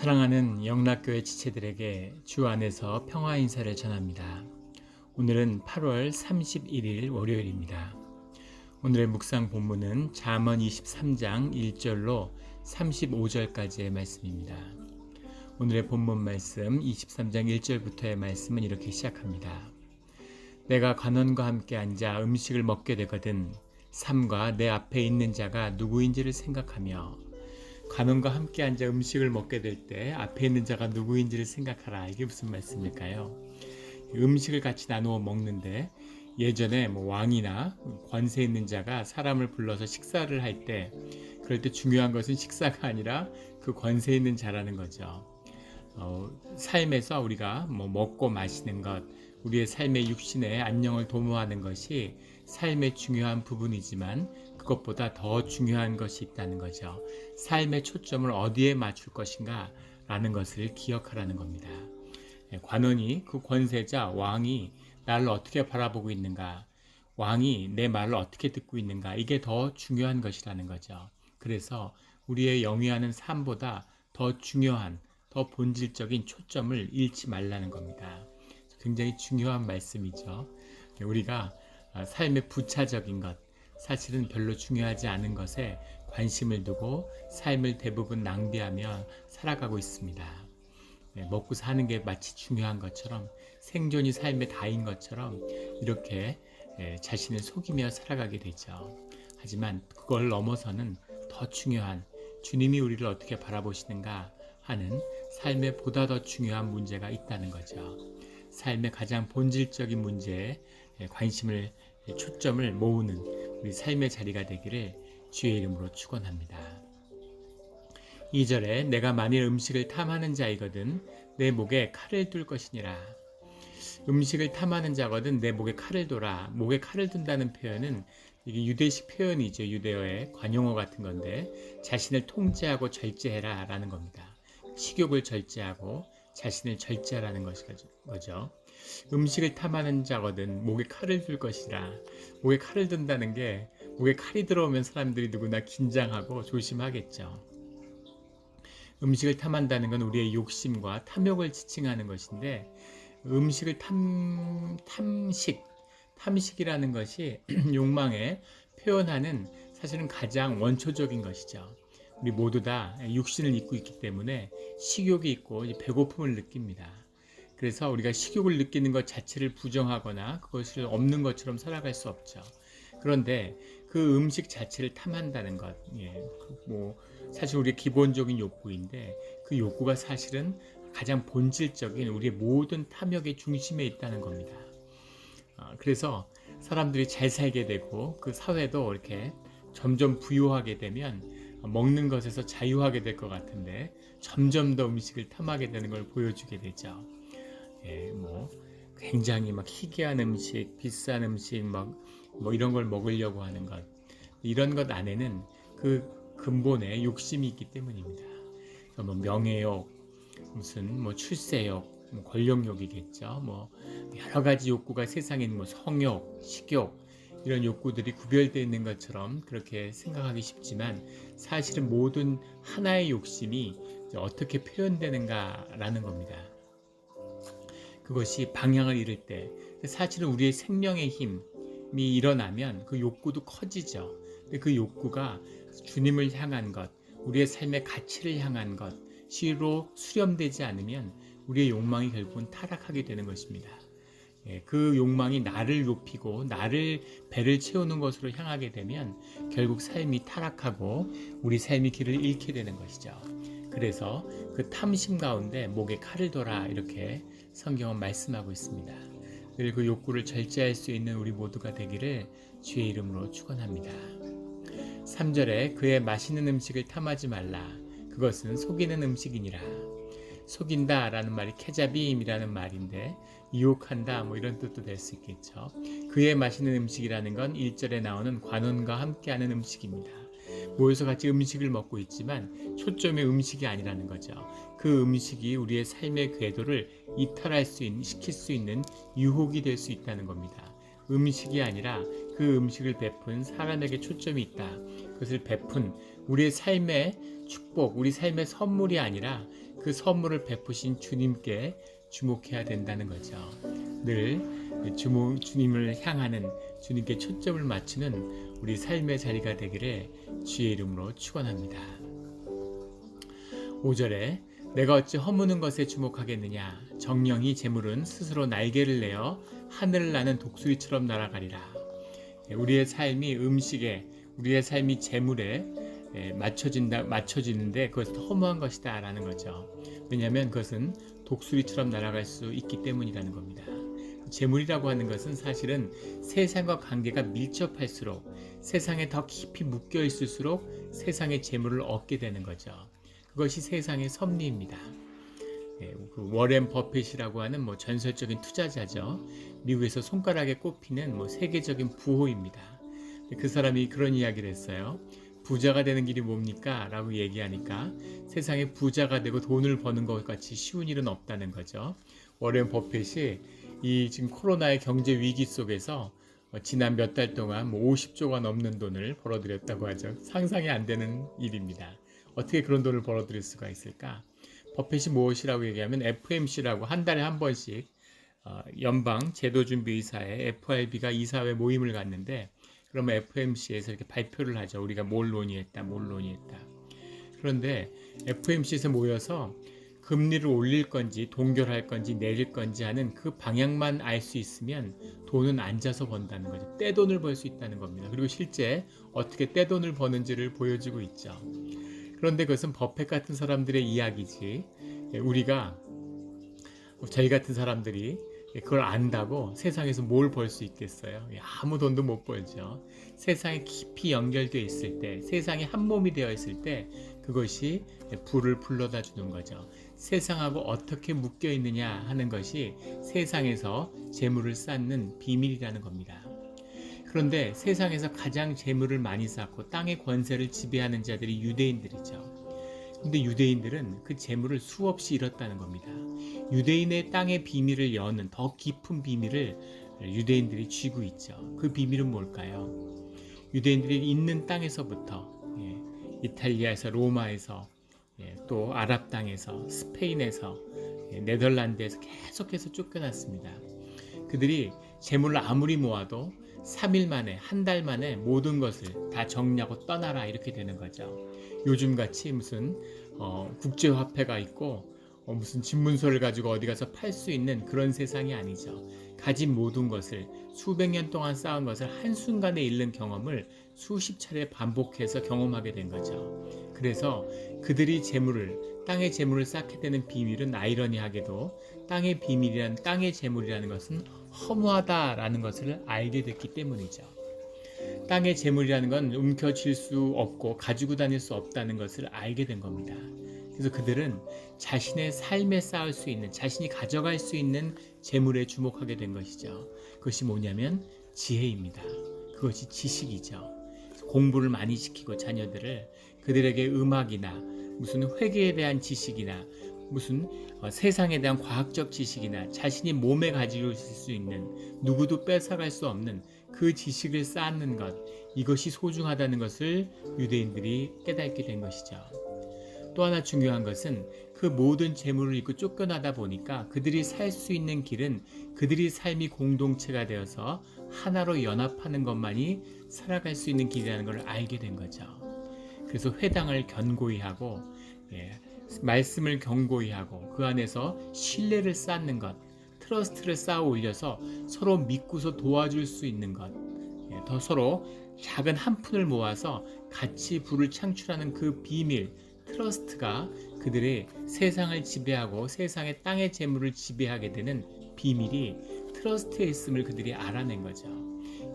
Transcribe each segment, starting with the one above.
사랑하는 영락교회 지체들에게 주 안에서 평화 인사를 전합니다. 오늘은 8월 31일 월요일입니다. 오늘의 묵상 본문은 잠언 23장 1절로 35절까지의 말씀입니다. 오늘의 본문 말씀 23장 1절부터의 말씀은 이렇게 시작합니다. 내가 관원과 함께 앉아 음식을 먹게 되거든 삶과 내 앞에 있는 자가 누구인지를 생각하며 관원과 함께 앉아 음식을 먹게 될 때 앞에 있는 자가 누구인지를 생각하라. 이게 무슨 말씀일까요? 음식을 같이 나누어 먹는데 예전에 뭐 왕이나 권세 있는 자가 사람을 불러서 식사를 할 때 그럴 때 중요한 것은 식사가 아니라 그 권세 있는 자라는 거죠. 어, 삶에서 우리가 뭐 먹고 마시는 것, 우리의 삶의 육신의 안녕을 도모하는 것이 삶의 중요한 부분이지만 그것보다 더 중요한 것이 있다는 거죠. 삶의 초점을 어디에 맞출 것인가 라는 것을 기억하라는 겁니다. 예, 관원이 그 권세자 왕이 나를 어떻게 바라보고 있는가, 왕이 내 말을 어떻게 듣고 있는가, 이게 더 중요한 것이라는 거죠. 그래서 우리의 영위하는 삶보다 더 중요한, 더 본질적인 초점을 잃지 말라는 겁니다. 굉장히 중요한 말씀이죠. 우리가 삶의 부차적인 것, 사실은 별로 중요하지 않은 것에 관심을 두고 삶을 대부분 낭비하며 살아가고 있습니다. 네, 먹고 사는 게 마치 중요한 것처럼 생존이 삶의 다인 것처럼 이렇게 예, 자신을 속이며 살아가게 되죠. 하지만 그걸 넘어서는 더 중요한 주님이 우리를 어떻게 바라보시는가 하는 삶에 보다 더 중요한 문제가 있다는 거죠. 삶의 가장 본질적인 문제에 예, 관심을 예, 초점을 모으는 우리 삶의 자리가 되기를 주의 이름으로 축원합니다. 2절에 내가 만일 음식을 탐하는 자이거든 내 목에 칼을 둘 것이니라. 음식을 탐하는 자거든 내 목에 칼을 둬라. 목에 칼을 둔다는 표현은 이게 유대식 표현이죠. 유대어의 관용어 같은 건데 자신을 통제하고 절제해라 라는 겁니다. 식욕을 절제하고 자신을 절제하라는 것이죠. 음식을 탐하는 자거든 목에 칼을 둘 것이라. 목에 칼을 든다는 게 목에 칼이 들어오면 사람들이 누구나 긴장하고 조심하겠죠. 음식을 탐한다는 건 우리의 욕심과 탐욕을 지칭하는 것인데 음식을 탐 탐식 탐식이라는 것이 욕망에 표현하는 사실은 가장 원초적인 것이죠. 우리 모두 다 육신을 입고 있기 때문에 식욕이 있고 배고픔을 느낍니다. 그래서 우리가 식욕을 느끼는 것 자체를 부정하거나 그것을 없는 것처럼 살아갈 수 없죠. 그런데 그 음식 자체를 탐한다는 것, 예, 그뭐 사실 우리의 기본적인 욕구인데 그 욕구가 사실은 가장 본질적인 우리의 모든 탐욕의 중심에 있다는 겁니다. 어, 그래서 사람들이 잘 살게 되고 그 사회도 이렇게 점점 부유하게 되면 먹는 것에서 자유하게 될 것 같은데 점점 더 음식을 탐하게 되는 걸 보여주게 되죠. 예, 뭐 굉장히 막 희귀한 음식, 비싼 음식, 막 뭐 이런 걸 먹으려고 하는 것 이런 것 안에는 그 근본에 욕심이 있기 때문입니다. 뭐 명예욕, 무슨 뭐 출세욕, 뭐 권력욕이겠죠. 뭐 여러 가지 욕구가 세상에는 뭐 성욕, 식욕 이런 욕구들이 구별되어 있는 것처럼 그렇게 생각하기 쉽지만 사실은 모든 하나의 욕심이 어떻게 표현되는가라는 겁니다. 그것이 방향을 잃을 때 사실은 우리의 생명의 힘이 일어나면 그 욕구도 커지죠. 근데 그 욕구가 주님을 향한 것, 우리의 삶의 가치를 향한 것, 시로 수렴되지 않으면 우리의 욕망이 결국은 타락하게 되는 것입니다. 예, 그 욕망이 나를 높이고 나를 배를 채우는 것으로 향하게 되면 결국 삶이 타락하고 우리 삶이 길을 잃게 되는 것이죠. 그래서 그 탐심 가운데 목에 칼을 둬라 이렇게 성경은 말씀하고 있습니다. 늘 그 욕구를 절제할 수 있는 우리 모두가 되기를 주의 이름으로 축원합니다. 3절에 그의 맛있는 음식을 탐하지 말라. 그것은 속이는 음식이니라. 속인다 라는 말이 케자빔이라는 말인데 유혹한다 뭐 이런 뜻도 될 수 있겠죠. 그의 맛있는 음식이라는 건 1절에 나오는 관원과 함께하는 음식입니다. 모여서 같이 음식을 먹고 있지만 초점의 음식이 아니라는 거죠. 그 음식이 우리의 삶의 궤도를 이탈할 수 있는, 시킬 수 있는 유혹이 될 수 있다는 겁니다. 음식이 아니라 그 음식을 베푼 사람에게 초점이 있다. 그것을 베푼 우리의 삶의 축복, 우리 삶의 선물이 아니라 그 선물을 베푸신 주님께 주목해야 된다는 거죠. 늘 주모, 주님을 향하는 주님께 초점을 맞추는 우리 삶의 자리가 되기를 주의 이름으로 축원합니다. 5절에 내가 어찌 허무는 것에 주목하겠느냐 정령이 재물은 스스로 날개를 내어 하늘을 나는 독수리처럼 날아가리라 우리의 삶이 음식에 우리의 삶이 재물에 예, 맞춰진다 맞춰지는데 그것은 허무한 것이다라는 거죠. 왜냐하면 그것은 독수리처럼 날아갈 수 있기 때문이라는 겁니다. 재물이라고 하는 것은 사실은 세상과 관계가 밀접할수록 세상에 더 깊이 묶여 있을수록 세상의 재물을 얻게 되는 거죠. 그것이 세상의 섭리입니다. 예, 그 워렌 버핏이라고 하는 뭐 전설적인 투자자죠. 미국에서 손가락에 꼽히는 뭐 세계적인 부호입니다. 그 사람이 그런 이야기를 했어요. 부자가 되는 길이 뭡니까? 라고 얘기하니까 세상에 부자가 되고 돈을 버는 것 같이 쉬운 일은 없다는 거죠. 워렌 버핏이 이 지금 코로나의 경제 위기 속에서 어, 지난 몇 달 동안 뭐 50조가 넘는 돈을 벌어들였다고 하죠. 상상이 안 되는 일입니다. 어떻게 그런 돈을 벌어들일 수가 있을까? 버핏이 무엇이라고 얘기하면 FMC라고 한 달에 한 번씩 어, 연방 제도준비의사의 FRB가 이사회 모임을 갖는데 그러면 FMC에서 이렇게 발표를 하죠. 우리가 뭘 논의했다, 뭘 논의했다. 그런데 FMC에서 모여서 금리를 올릴 건지 동결할 건지 내릴 건지 하는 그 방향만 알 수 있으면 돈은 앉아서 번다는 거죠. 떼돈을 벌 수 있다는 겁니다. 그리고 실제 어떻게 떼돈을 버는지를 보여주고 있죠. 그런데 그것은 버펫 같은 사람들의 이야기지. 예, 우리가 저희 같은 사람들이 그걸 안다고 세상에서 뭘 벌 수 있겠어요? 예, 아무 돈도 못 벌죠. 세상에 깊이 연결되어 있을 때, 세상이 한 몸이 되어 있을 때, 그것이 불을 불러다 주는 거죠. 세상하고 어떻게 묶여 있느냐 하는 것이 세상에서 재물을 쌓는 비밀이라는 겁니다. 그런데 세상에서 가장 재물을 많이 쌓고 땅의 권세를 지배하는 자들이 유대인들이죠. 근데 유대인들은 그 재물을 수없이 잃었다는 겁니다. 유대인의 땅의 비밀을 여는 더 깊은 비밀을 유대인들이 쥐고 있죠. 그 비밀은 뭘까요? 유대인들이 있는 땅에서부터 예, 이탈리아에서 로마에서 예, 또 아랍 땅에서 스페인에서 예, 네덜란드에서 계속해서 쫓겨났습니다. 그들이 재물을 아무리 모아도 3일 만에 한 달 만에 모든 것을 다 정리하고 떠나라 이렇게 되는 거죠. 요즘 같이 무슨 어, 국제 화폐가 있고 어, 무슨 집문서를 가지고 어디 가서 팔 수 있는 그런 세상이 아니죠. 가진 모든 것을 수백 년 동안 쌓은 것을 한순간에 잃는 경험을 수십 차례 반복해서 경험하게 된 거죠. 그래서 그들이 재물을 땅의 재물을 쌓게 되는 비밀은 아이러니하게도 땅의 비밀이란 땅의 재물이라는 것은 허무하다라는 것을 알게 됐기 때문이죠. 땅의 재물이라는 건 움켜쥘 수 없고 가지고 다닐 수 없다는 것을 알게 된 겁니다. 그래서 그들은 자신의 삶에 쌓을 수 있는 자신이 가져갈 수 있는 재물에 주목하게 된 것이죠. 그것이 뭐냐면 지혜입니다. 그것이 지식이죠. 공부를 많이 시키고 자녀들을 그들에게 음악이나 무슨 회계에 대한 지식이나 무슨 어, 세상에 대한 과학적 지식이나 자신이 몸에 가지고 있을 수 있는 누구도 뺏어갈 수 없는 그 지식을 쌓는 것 이것이 소중하다는 것을 유대인들이 깨닫게 된 것이죠. 또 하나 중요한 것은 그 모든 재물을 잃고 쫓겨나다 보니까 그들이 살 수 있는 길은 그들이 삶이 공동체가 되어서 하나로 연합하는 것만이 살아갈 수 있는 길이라는 걸 알게 된 거죠. 그래서 회당을 견고히 하고 예, 말씀을 견고히 하고 그 안에서 신뢰를 쌓는 것, 트러스트를 쌓아 올려서 서로 믿고서 도와줄 수 있는 것, 예, 더 서로 작은 한 푼을 모아서 같이 부를 창출하는 그 비밀, 트러스트가 그들의 세상을 지배하고 세상의 땅의 재물을 지배하게 되는 비밀이 트러스트에 있음을 그들이 알아낸 거죠.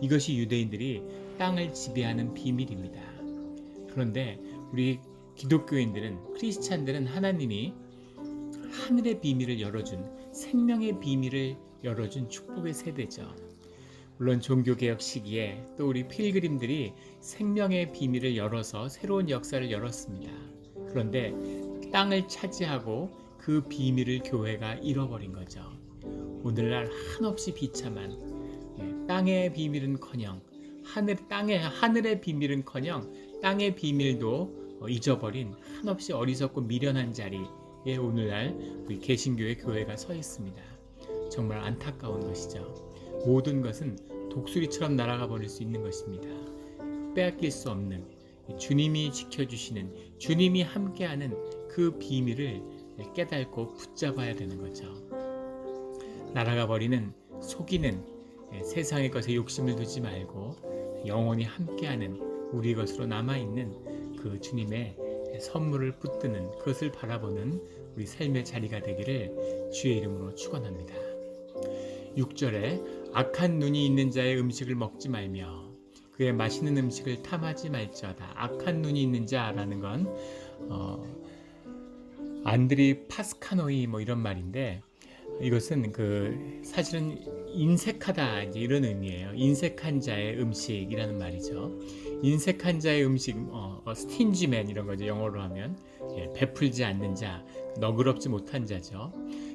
이것이 유대인들이 땅을 지배하는 비밀입니다. 그런데 우리 기독교인들은 크리스찬들은 하나님이 하늘의 비밀을 열어준 생명의 비밀을 열어준 축복의 세대죠. 물론 종교개혁 시기에 또 우리 필그림들이 생명의 비밀을 열어서 새로운 역사를 열었습니다. 그런데 땅을 차지하고 그 비밀을 교회가 잃어버린 거죠. 오늘날 한없이 비참한 예, 땅의 비밀은커녕 하늘 땅의 하늘의 비밀은커녕 땅의 비밀도 어, 잊어버린 한없이 어리석고 미련한 자리에 오늘날 우리 개신교의 교회가 서 있습니다. 정말 안타까운 것이죠. 모든 것은 독수리처럼 날아가 버릴 수 있는 것입니다. 빼앗길 수 없는 주님이 지켜주시는 주님이 함께하는 그 비밀을 깨닫고 붙잡아야 되는 거죠. 날아가 버리는 속이는 세상의 것에 욕심을 두지 말고 영원히 함께하는 우리 것으로 남아 있는 그 주님의 선물을 붙드는 그것을 바라보는 우리 삶의 자리가 되기를 주의 이름으로 축원합니다. 6절에 악한 눈이 있는 자의 음식을 먹지 말며 그의 맛있는 음식을 탐하지 말지어다. 악한 눈이 있는 자라는 건 어, 안드리 파스카노이 뭐 이런 말인데 이것은 그 사실은 인색하다 이제 이런 의미예요. 인색한 자의 음식이라는 말이죠. 인색 한 자의 음식, 어, 어, 스틴지맨 이런 거죠. 영어로 하면 예, 베풀지 않는 자, 너그럽지 못한 자죠.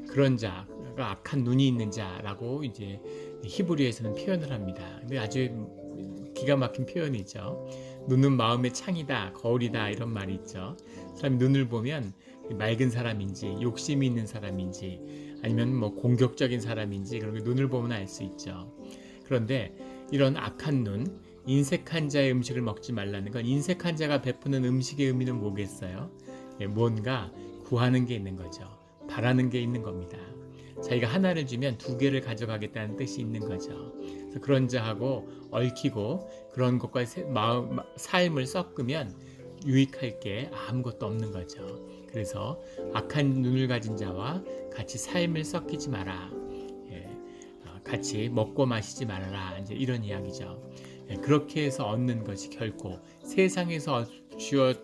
그런 자가 악한 눈이 있는 자라고 이제 히브리에서는 표현을 합니다. 근데 아주 기가 막힌 표현이죠. 눈은 마음의 창이다, 거울이다 이런 말이 있죠. 사람이 눈을 보면 맑은 사람인지 욕심이 있는 사람인지 아니면 뭐 공격적인 사람인지 그런 게 눈을 보면 알 수 있죠. 그런데 이런 악한 눈, 인색한 자의 음식을 먹지 말라는 건 인색한 자가 베푸는 음식의 의미는 뭐겠어요? 예, 뭔가 구하는 게 있는 거죠. 바라는 게 있는 겁니다. 자기가 하나를 주면 두 개를 가져가겠다는 뜻이 있는 거죠. 그래서 그런 자하고 얽히고 그런 것과 마음, 삶을 섞으면 유익할 게 아무것도 없는 거죠. 그래서 악한 눈을 가진 자와 같이 삶을 섞이지 마라. 예, 어, 같이 먹고 마시지 말아라. 이제 이런 이야기죠. 예, 그렇게 해서 얻는 것이 결코 세상에서 쥐어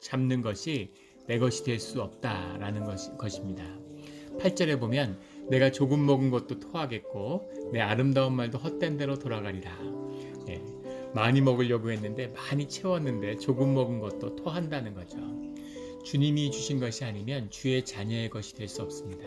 잡는 것이 내 것이 될 수 없다라는 것이, 것입니다. 8절에 보면 내가 조금 먹은 것도 토하겠고 내 아름다운 말도 헛된 대로 돌아가리라. 예, 많이 먹으려고 했는데 많이 채웠는데 조금 먹은 것도 토한다는 거죠. 주님이 주신 것이 아니면 주의 자녀의 것이 될 수 없습니다.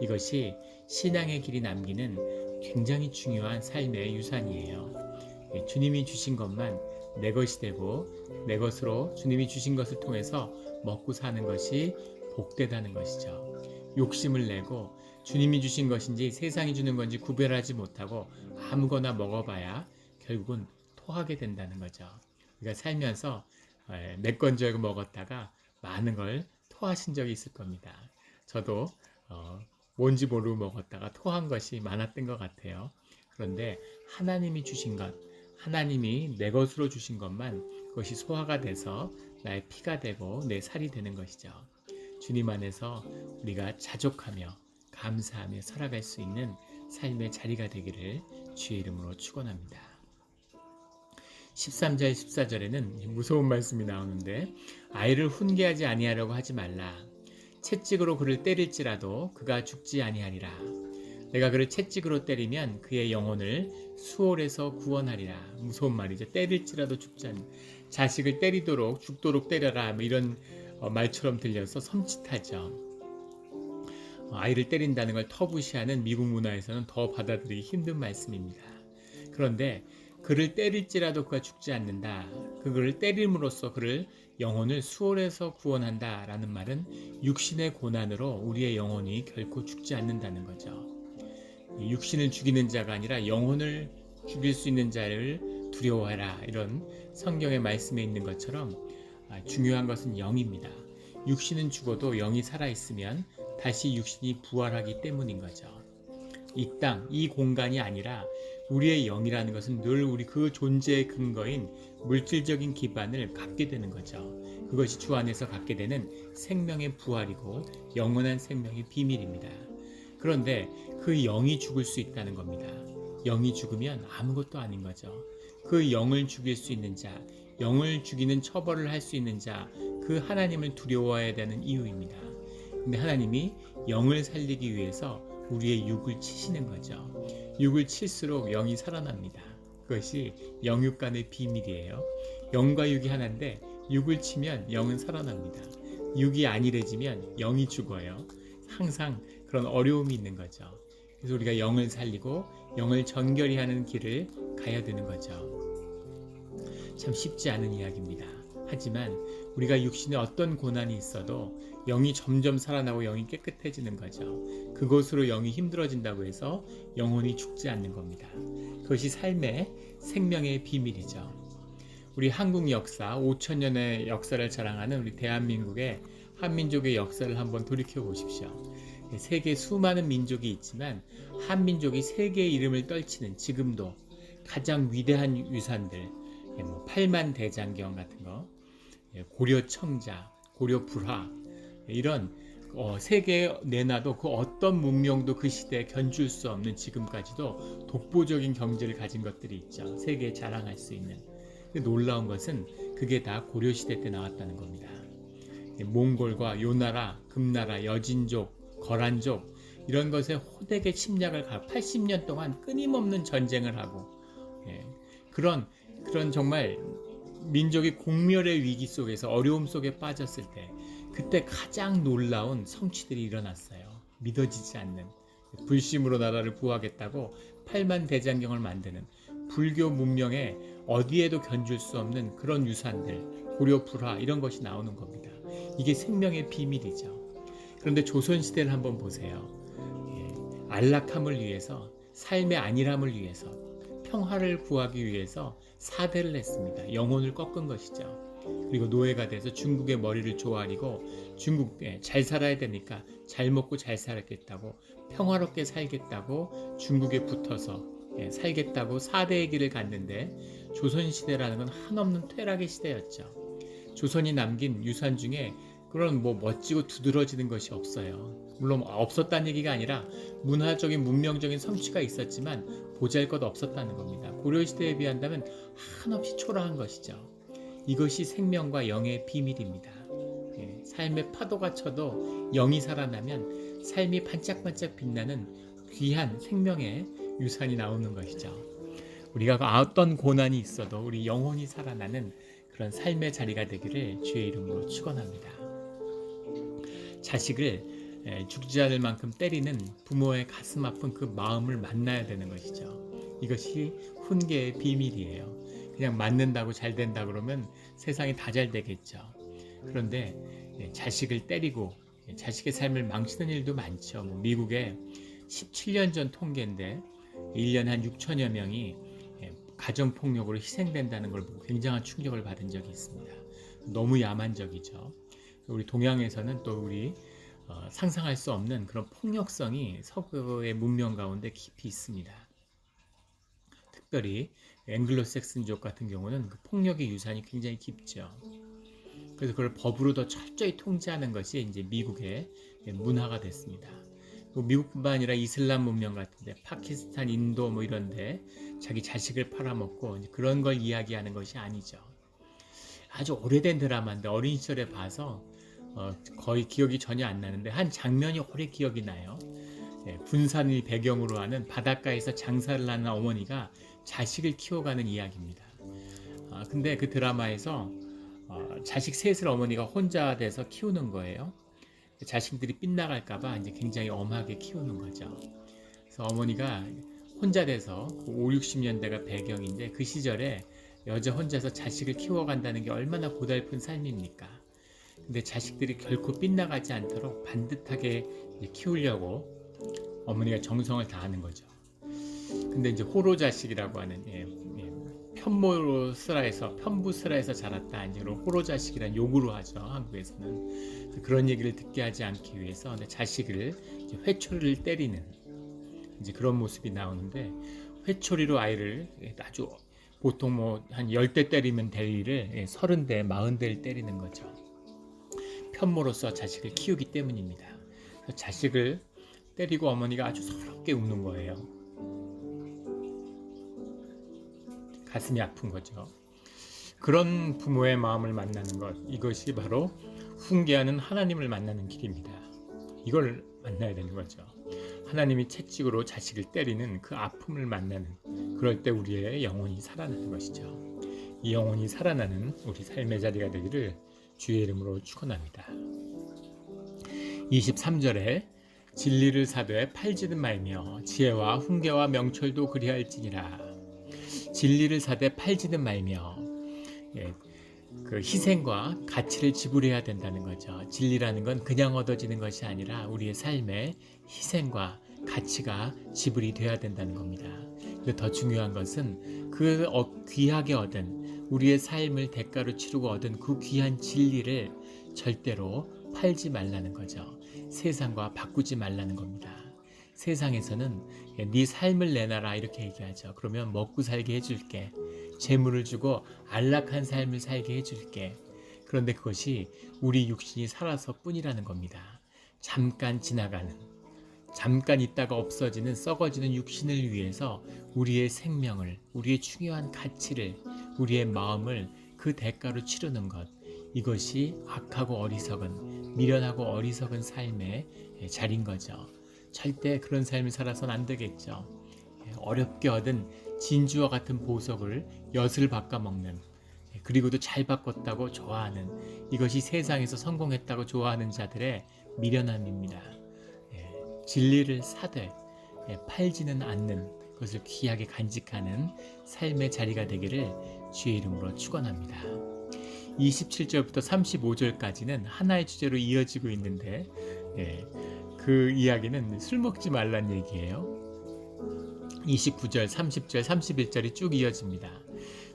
이것이 신앙의 길이 남기는 굉장히 중요한 삶의 유산이에요. 예, 주님이 주신 것만 내 것이 되고 내 것으로 주님이 주신 것을 통해서 먹고 사는 것이 복되다는 것이죠. 욕심을 내고 주님이 주신 것인지 세상이 주는 건지 구별하지 못하고 아무거나 먹어봐야 결국은 토하게 된다는 거죠. 우리가 살면서 내건줄 알고 먹었다가 많은 걸 토하신 적이 있을 겁니다. 저도 어, 뭔지 모르고 먹었다가 토한 것이 많았던 것 같아요. 그런데 하나님이 주신 것, 하나님이 내 것으로 주신 것만 그것이 소화가 돼서 나의 피가 되고 내 살이 되는 것이죠. 주님 안에서 우리가 자족하며 감사하며 살아갈 수 있는 삶의 자리가 되기를 주의 이름으로 축원합니다. 13절 14절에는 무서운 말씀이 나오는데 아이를 훈계하지 아니하려고 하지 말라 채찍으로 그를 때릴지라도 그가 죽지 아니하리라 내가 그를 채찍으로 때리면 그의 영혼을 수월에서 구원하리라 무서운 말이죠 때릴지라도 죽지 않 자식을 때리도록 죽도록 때려라 뭐 이런 어, 말처럼 들려서 섬찟하죠 아이를 때린다는 걸 터부시하는 미국 문화에서는 더 받아들이기 힘든 말씀입니다. 그런데 그를 때릴지라도 그가 죽지 않는다. 그를 때림으로써 그를 영혼을 수월해서 구원한다 라는 말은 육신의 고난으로 우리의 영혼이 결코 죽지 않는다는 거죠. 육신을 죽이는 자가 아니라 영혼을 죽일 수 있는 자를 두려워하라 이런 성경의 말씀에 있는 것처럼 아, 중요한 것은 영입니다. 육신은 죽어도 영이 살아 있으면 다시 육신이 부활하기 때문인 거죠. 이 땅, 이 공간이 아니라 우리의 영이라는 것은 늘 우리 그 존재의 근거인 물질적인 기반을 갖게 되는 거죠. 그것이 주 안에서 갖게 되는 생명의 부활이고 영원한 생명의 비밀입니다. 그런데 그 영이 죽을 수 있다는 겁니다. 영이 죽으면 아무것도 아닌 거죠. 그 영을 죽일 수 있는 자, 영을 죽이는 처벌을 할 수 있는 자, 그 하나님을 두려워해야 되는 이유입니다. 근데 하나님이 영을 살리기 위해서 우리의 육을 치시는 거죠. 육을 칠수록 영이 살아납니다. 그것이 영육 간의 비밀이에요. 영과 육이 하나인데 육을 치면 영은 살아납니다. 육이 안일해지면 영이 죽어요. 항상 그런 어려움이 있는 거죠. 그래서 우리가 영을 살리고 영을 전결히 하는 길을 가야 되는 거죠. 참 쉽지 않은 이야기입니다. 하지만 우리가 육신에 어떤 고난이 있어도 영이 점점 살아나고 영이 깨끗해지는 거죠. 그것으로 영이 힘들어진다고 해서 영혼이 죽지 않는 겁니다. 그것이 삶의 생명의 비밀이죠. 우리 한국 역사 5천 년의 역사를 자랑하는 우리 대한민국의 한민족의 역사를 한번 돌이켜 보십시오. 세계 수많은 민족이 있지만 한 민족이 세계의 이름을 떨치는 지금도 가장 위대한 유산들, 예, 뭐 대장경 같은 거, 예, 고려 청자, 고려 불화 이런 어, 세계에 내놔도 그 어떤 문명도 그 시대에 견줄 수 없는 지금까지도 독보적인 경제를 가진 것들이 있죠. 세계에 자랑할 수 있는. 놀라운 것은 그게 다 고려 시대 때 나왔다는 겁니다. 예, 몽골과 요나라, 금나라, 여진족, 거란족 이런 것에 호되게 침략을 가 80년 동안 끊임없는 전쟁을 하고 예, 그런 그런 정말 민족이 공멸의 위기 속에서 어려움 속에 빠졌을 때 그때 가장 놀라운 성취들이 일어났어요. 믿어지지 않는 불심으로 나라를 구하겠다고 팔만 대장경을 만드는 불교 문명에 어디에도 견줄 수 없는 그런 유산들 고려 불화 이런 것이 나오는 겁니다. 이게 생명의 비밀이죠. 그런데 조선 시대를 한번 보세요. 예, 안락함을 위해서 삶의 안일함을 위해서 평화를 구하기 위해서 사대를 했습니다. 영혼을 꺾은 것이죠. 그리고 노예가 돼서 중국의 머리를 조아리고 중국에 잘 살아야 되니까 잘 먹고 잘 살겠다고 평화롭게 살겠다고 중국에 붙어서 예, 살겠다고 사대의 길을 갔는데 조선시대라는 건 한없는 퇴락의 시대였죠. 조선이 남긴 유산 중에 그런 뭐 멋지고 두드러지는 것이 없어요. 물론 없었다는 얘기가 아니라 문화적인 문명적인 성취가 있었지만 보잘것 없었다는 겁니다. 고려 시대에 비한다면 한없이 초라한 것이죠. 이것이 생명과 영의 비밀입니다. 예, 삶의 파도가 쳐도 영이 살아나면 삶이 반짝반짝 빛나는 귀한 생명의 유산이 나오는 것이죠. 우리가 어떤 고난이 있어도 우리 영혼이 살아나는 그런 삶의 자리가 되기를 주의 이름으로 축원합니다. 자식을 죽지 않을 만큼 때리는 부모의 가슴 아픈 그 마음을 만나야 되는 것이죠. 이것이 훈계의 비밀이에요. 그냥 맞는다고 잘 된다 그러면 세상이 다 잘 되겠죠. 그런데 자식을 때리고 자식의 삶을 망치는 일도 많죠. 뭐 미국에 17년 전 통계인데 1년 한 6천여 명이 가정 폭력으로 희생된다는 걸 보고 굉장한 충격을 받은 적이 있습니다. 너무 야만적이죠. 우리 동양에서는 또 우리 어, 상상할 수 없는 그런 폭력성이 서구의 문명 가운데 깊이 있습니다. 특별히 앵글로색슨족 같은 경우는 그 폭력의 유산이 굉장히 깊죠. 그래서 그걸 법으로 더 철저히 통제하는 것이 이제 미국의 문화가 됐습니다. 뭐 미국뿐만 아니라 이슬람 문명 같은데 파키스탄, 인도 뭐 이런데 자기 자식을 팔아먹고 그런 걸 이야기하는 것이 아니죠. 아주 오래된 드라마인데 어린 시절에 봐서 어, 거의 기억이 전혀 안 나는데 한 장면이 오래 기억이 나요. 예, 군산을 배경으로 하는 바닷가에서 장사를 하는 어머니가 자식을 키워가는 이야기입니다. 아, 근데 그 드라마에서 어, 자식 셋을 어머니가 혼자 돼서 키우는 거예요. 자식들이 빗나갈까봐 이제 굉장히 엄하게 키우는 거죠. 그래서 어머니가 혼자 돼서 5, 60년대가 배경인데 그 시절에 여자 혼자서 자식을 키워간다는 게 얼마나 고달픈 삶입니까? 근데 자식들이 결코 빗나가지 않도록 반듯하게 키우려고 어머니가 정성을 다하는 거죠. 근데 이제 호로 자식이라고 하는 예, 예, 편모로 스라에서 편부 스라에서 자랐다 이제 그런 호로 자식이란 욕으로 하죠 한국에서는 그런 얘기를 듣게 하지 않기 위해서 자식을 회초리를 때리는 이제 그런 모습이 나오는데 회초리로 아이를 아주 보통 뭐 한 열 대 때리면 될 일을 예, 서른 대, 마흔 대를 때리는 거죠. 편모로서 자식을 키우기 때문입니다. 자식을 때리고 어머니가 아주 서럽게 웃는 거예요. 가슴이 아픈 거죠. 그런 부모의 마음을 만나는 것, 이것이 바로 훈계하는 하나님을 만나는 길입니다. 이걸 만나야 되는 거죠. 하나님이 채찍으로 자식을 때리는 그 아픔을 만나는 그럴 때 우리의 영혼이 살아나는 것이죠. 이 영혼이 살아나는 우리 삶의 자리가 되기를 주의 이름으로 축원합니다. 23절에 진리를 사되 팔지는 말며 지혜와 훈계와 명철도 그리할지니라 진리를 사되 팔지는 말며 예, 그 희생과 가치를 지불해야 된다는 거죠. 진리라는 건 그냥 얻어지는 것이 아니라 우리의 삶에 희생과 가치가 지불이 돼야 된다는 겁니다. 더 중요한 것은 그 어- 귀하게 얻은 우리의 삶을 대가로 치르고 얻은 그 귀한 진리를 절대로 팔지 말라는 거죠. 세상과 바꾸지 말라는 겁니다. 세상에서는 네 삶을 내놔라 이렇게 얘기하죠. 그러면 먹고 살게 해줄게. 재물을 주고 안락한 삶을 살게 해줄게. 그런데 그것이 우리 육신이 살아서 뿐이라는 겁니다. 잠깐 지나가는, 잠깐 있다가 없어지는 썩어지는 육신을 위해서 우리의 생명을, 우리의 중요한 가치를, 우리의 마음을 그 대가로 치르는 것. 이것이 악하고 어리석은, 미련하고 어리석은 삶의 자리인 거죠. 절대 그런 삶을 살아서는 안 되겠죠. 예, 어렵게 얻은 진주와 같은 보석을 엿을 바꿔 먹는 예, 그리고도 잘 바꿨다고 좋아하는 이것이 세상에서 성공했다고 좋아하는 자들의 미련함입니다. 예, 진리를 사되 예, 팔지는 않는 것을 귀하게 간직하는 삶의 자리가 되기를 주의 이름으로 축원합니다. 27절부터 35절까지는 하나의 주제로 이어지고 있는데 예, 그 이야기는 술 먹지 말란 얘기예요. 29절, 30절, 31절이 쭉 이어집니다.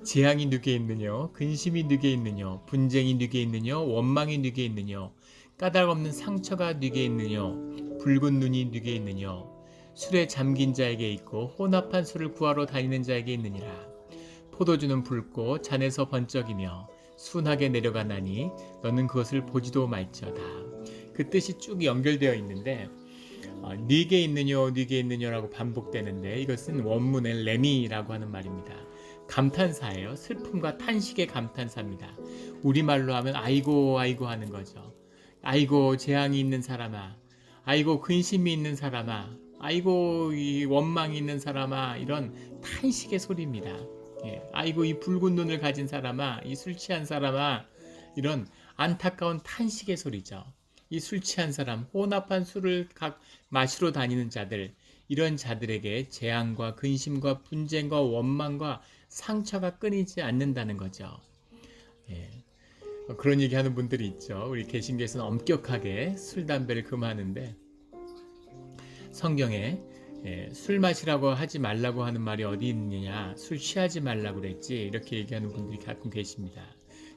재앙이 누게 있느냐, 근심이 누게 있느냐, 분쟁이 누게 있느냐, 원망이 누게 있느냐, 까닭 없는 상처가 누게 있느냐, 붉은 눈이 누게 있느냐, 술에 잠긴 자에게 있고 혼합한 술을 구하러 다니는 자에게 있느니라. 포도주는 붉고 잔에서 번쩍이며 순하게 내려가나니 너는 그것을 보지도 말지어다. 그 뜻이 쭉 연결되어 있는데 어, 네게 있느냐 네게 있느냐라고 반복되는데 이것은 원문의 레미라고 하는 말입니다. 감탄사예요. 슬픔과 탄식의 감탄사입니다. 우리말로 하면 아이고 아이고 하는 거죠. 아이고 재앙이 있는 사람아. 아이고 근심이 있는 사람아. 아이고 이 원망이 있는 사람아. 이런 탄식의 소리입니다. 예, 아이고 이 붉은 눈을 가진 사람아. 이 술 취한 사람아. 이런 안타까운 탄식의 소리죠. 이 술 취한 사람, 혼합한 술을 각 마시러 다니는 자들, 이런 자들에게 재앙과 근심과 분쟁과 원망과 상처가 끊이지 않는다는 거죠. 예. 어, 그런 얘기 하는 분들이 있죠. 우리 개신교에서는 엄격하게 술, 담배를 금하는데 성경에 예, 술 마시라고 하지 말라고 하는 말이 어디 있느냐, 술 취하지 말라고 그랬지, 이렇게 얘기하는 분들이 가끔 계십니다.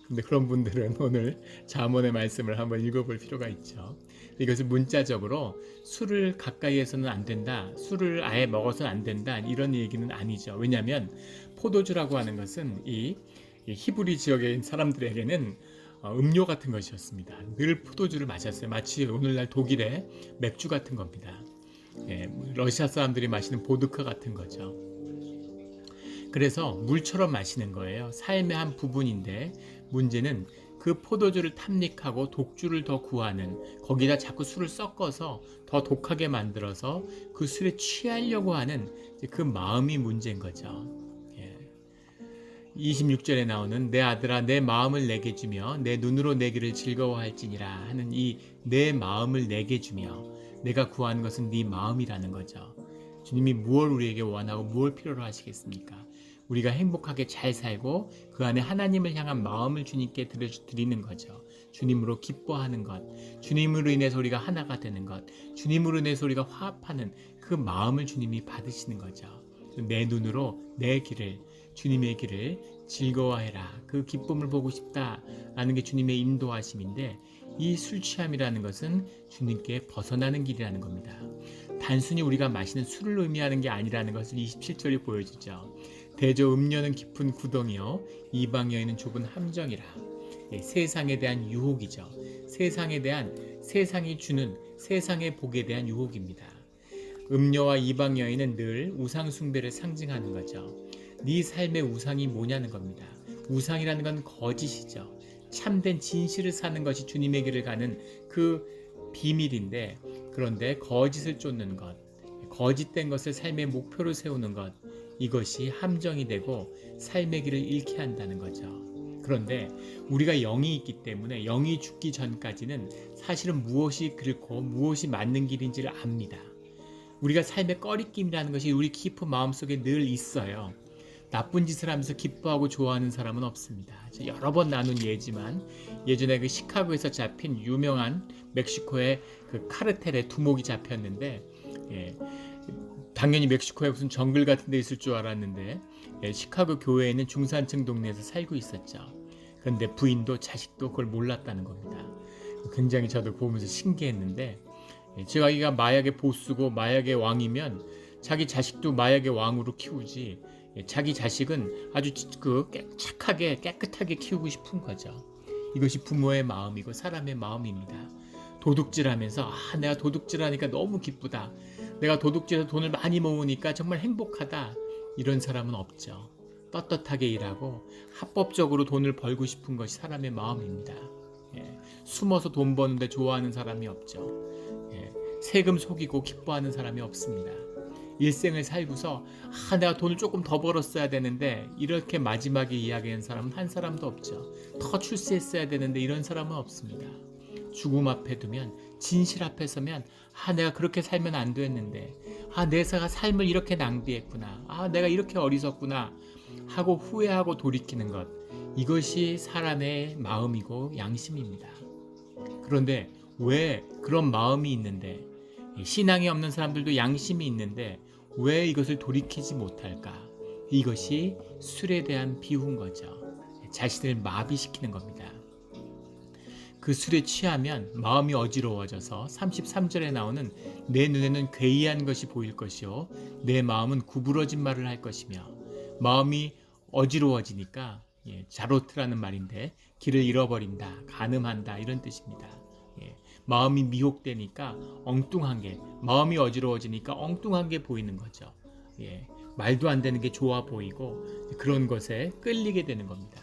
근데 그런 분들은 오늘 자문의 말씀을 한번 읽어볼 필요가 있죠. 이것을 문자적으로 술을 가까이에서는 안 된다, 술을 아예 먹어서는 안 된다 이런 얘기는 아니죠. 왜냐하면 포도주라고 하는 것은 이, 이 히브리 지역에 있는 사람들에게는 어, 음료 같은 것이었습니다. 늘 포도주를 마셨어요. 마치 오늘날 독일의 맥주 같은 겁니다. 예, 러시아 사람들이 마시는 보드카 같은 거죠. 그래서 물처럼 마시는 거예요. 삶의 한 부분인데 문제는 그 포도주를 탐닉하고 독주를 더 구하는 거기다 자꾸 술을 섞어서 더 독하게 만들어서 그 술에 취하려고 하는 그 마음이 문제인 거죠. 예. 26절에 나오는 내 아들아 내 마음을 내게 주며 내 눈으로 내 길을 즐거워할지니라 하는 이 내 마음을 내게 주며 내가 구하는 것은 네 마음이라는 거죠. 주님이 무엇 우리에게 원하고 무엇 필요로 하시겠습니까? 우리가 행복하게 잘 살고 그 안에 하나님을 향한 마음을 주님께 드리는 거죠. 주님으로 기뻐하는 것, 주님으로 인해서 우리가 하나가 되는 것, 주님으로 인해서 우리가 화합하는 그 마음을 주님이 받으시는 거죠. 내 눈으로 내 길을 주님의 길을 즐거워해라. 그 기쁨을 보고 싶다라는 게 주님의 인도하심인데 이 술 취함이라는 것은 주님께 벗어나는 길이라는 겁니다. 단순히 우리가 마시는 술을 의미하는 게 아니라는 것을 27절이 보여주죠. 대저 음료는 깊은 구덩이요 이방 여인은 좁은 함정이라. 예, 세상에 대한 유혹이죠. 세상에 대한 세상이 주는 세상의 복에 대한 유혹입니다. 음료와 이방 여인은 늘 우상 숭배를 상징하는 거죠. 네 삶의 우상이 뭐냐는 겁니다. 우상이라는 건 거짓이죠. 참된 진실을 사는 것이 주님의 길을 가는 그 비밀인데 그런데 거짓을 쫓는 것, 거짓된 것을 삶의 목표로 세우는 것 이것이 함정이 되고 삶의 길을 잃게 한다는 거죠. 그런데 우리가 영이 있기 때문에 영이 죽기 전까지는 사실은 무엇이 그렇고 무엇이 맞는 길인지를 압니다. 우리가 삶의 꺼리낌이라는 것이 우리 깊은 마음속에 늘 있어요. 나쁜 짓을 하면서 기뻐하고 좋아하는 사람은 없습니다. 저 여러 번 나눈 예지만 예전에 그 시카고에서 잡힌 유명한 멕시코의 그 카르텔에 두목이 잡혔는데 예, 당연히 멕시코에 무슨 정글 같은 데 있을 줄 알았는데 예, 시카고 교회에 있는 중산층 동네에서 살고 있었죠. 그런데 부인도 자식도 그걸 몰랐다는 겁니다. 굉장히 저도 보면서 신기했는데 예, 자기가 마약의 보스고 마약의 왕이면 자기 자식도 마약의 왕으로 키우지 예, 자기 자식은 아주 지- 그 깨- 착하게 깨끗하게 키우고 싶은 거죠. 이것이 부모의 마음이고 사람의 마음입니다. 도둑질하면서 아 내가 도둑질하니까 너무 기쁘다. 내가 도둑질해서 돈을 많이 모으니까 정말 행복하다. 이런 사람은 없죠. 떳떳하게 일하고 합법적으로 돈을 벌고 싶은 것이 사람의 마음입니다. 예, 숨어서 돈 버는데 좋아하는 사람이 없죠. 예, 세금 속이고 기뻐하는 사람이 없습니다. 일생을 살고서 아 내가 돈을 조금 더 벌었어야 되는데 이렇게 마지막에 이야기하는 사람은 한 사람도 없죠. 더 출세했어야 되는데 이런 사람은 없습니다. 죽음 앞에 두면 진실 앞에 서면 아 내가 그렇게 살면 안 됐는데 아 내가 삶을 이렇게 낭비했구나 아 내가 이렇게 어리석구나 하고 후회하고 돌이키는 것 이것이 사람의 마음이고 양심입니다. 그런데 왜 그런 마음이 있는데 신앙이 없는 사람들도 양심이 있는데 왜 이것을 돌이키지 못할까? 이것이 술에 대한 비유인 거죠. 자신을 마비시키는 겁니다. 그 술에 취하면 마음이 어지러워져서 33절에 나오는 내 눈에는 괴이한 것이 보일 것이요 내 마음은 구부러진 말을 할 것이며 마음이 어지러워지니까 예, 자로트라는 말인데 길을 잃어버린다 가늠한다 이런 뜻입니다. 예, 마음이 미혹되니까 엉뚱한 게 마음이 어지러워지니까 엉뚱한 게 보이는 거죠. 예, 말도 안 되는 게 좋아 보이고 그런 것에 끌리게 되는 겁니다.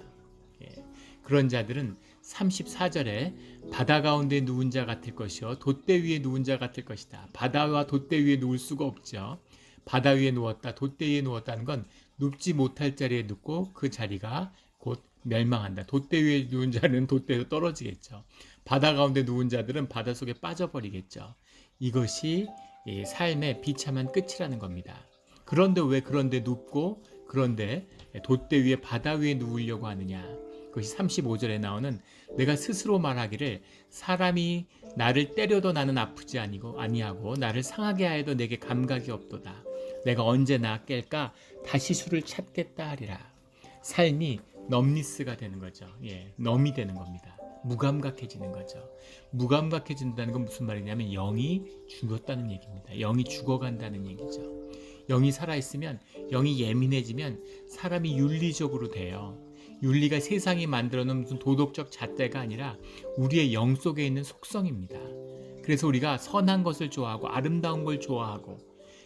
예, 그런 자들은 34절에 바다 가운데 누운 자 같을 것이요 돛대 위에 누운 자 같을 것이다. 바다와 돛대 위에 누울 수가 없죠. 바다 위에 누웠다, 돛대 위에 누웠다는 건 눕지 못할 자리에 눕고 그 자리가 곧 멸망한다. 돛대 위에 누운 자는 돛대에서 떨어지겠죠. 바다 가운데 누운 자들은 바다 속에 빠져버리겠죠. 이것이 이 삶의 비참한 끝이라는 겁니다. 그런데 왜 그런데 눕고 그런데 돛대 위에 바다 위에 누우려고 하느냐? 그것이 35절에 나오는 내가 스스로 말하기를 사람이 나를 때려도 나는 아프지 아니고 아니하고 나를 상하게 하여도 내게 감각이 없도다. 내가 언제나 깰까 다시 술을 찾겠다 하리라. 삶이 넘니스가 되는 거죠. 예, 넘이 되는 겁니다. 무감각해지는 거죠. 무감각해진다는 건 무슨 말이냐면 영이 죽었다는 얘기입니다. 영이 죽어간다는 얘기죠. 영이 살아있으면 영이 예민해지면 사람이 윤리적으로 돼요. 윤리가 세상이 만들어 놓은 무슨 도덕적 잣대가 아니라 우리의 영 속에 있는 속성입니다. 그래서 우리가 선한 것을 좋아하고 아름다운 걸 좋아하고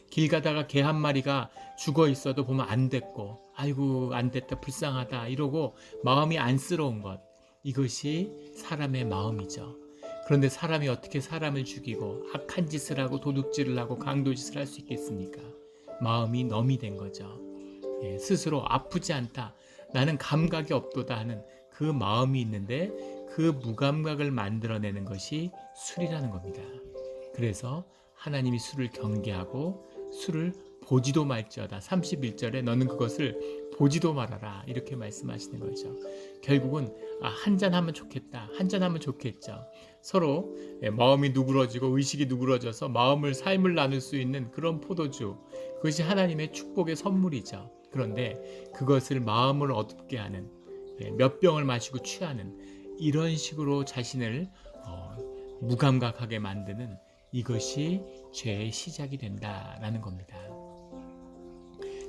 길 가다가 개 한 마리가 죽어 있어도 보면 안 됐고 아이고 안 됐다 불쌍하다 이러고 마음이 안쓰러운 것 이것이 사람의 마음이죠. 그런데 사람이 어떻게 사람을 죽이고 악한 짓을 하고 도둑질을 하고 강도짓을 할 수 있겠습니까? 마음이 넘이 된 거죠. 예, 스스로 아프지 않다. 나는 감각이 없도다 하는 그 마음이 있는데 그 무감각을 만들어내는 것이 술이라는 겁니다. 그래서 하나님이 술을 경계하고 술을 보지도 말지어다. 31절에 너는 그것을 보지도 말아라. 이렇게 말씀하시는 거죠. 결국은 아, 한잔 하면 좋겠다. 한잔 하면 좋겠죠. 서로 예, 마음이 누그러지고 의식이 누그러져서 마음을 삶을 나눌 수 있는 그런 포도주. 그것이 하나님의 축복의 선물이죠. 그런데 그것을 마음을 어둡게 하는 예, 몇 병을 마시고 취하는 이런 식으로 자신을 어, 무감각하게 만드는 이것이 죄의 시작이 된다라는 겁니다.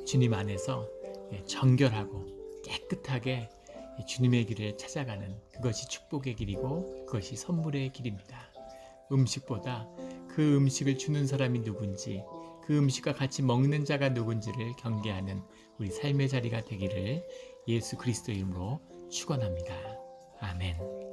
주님 안에서 예, 정결하고 깨끗하게 주님의 길을 찾아가는 그것이 축복의 길이고 그것이 선물의 길입니다. 음식보다 그 음식을 주는 사람이 누군지 그 음식과 같이 먹는 자가 누군지를 경계하는 우리 삶의 자리가 되기를 예수 그리스도 이름으로 축원합니다. 아멘.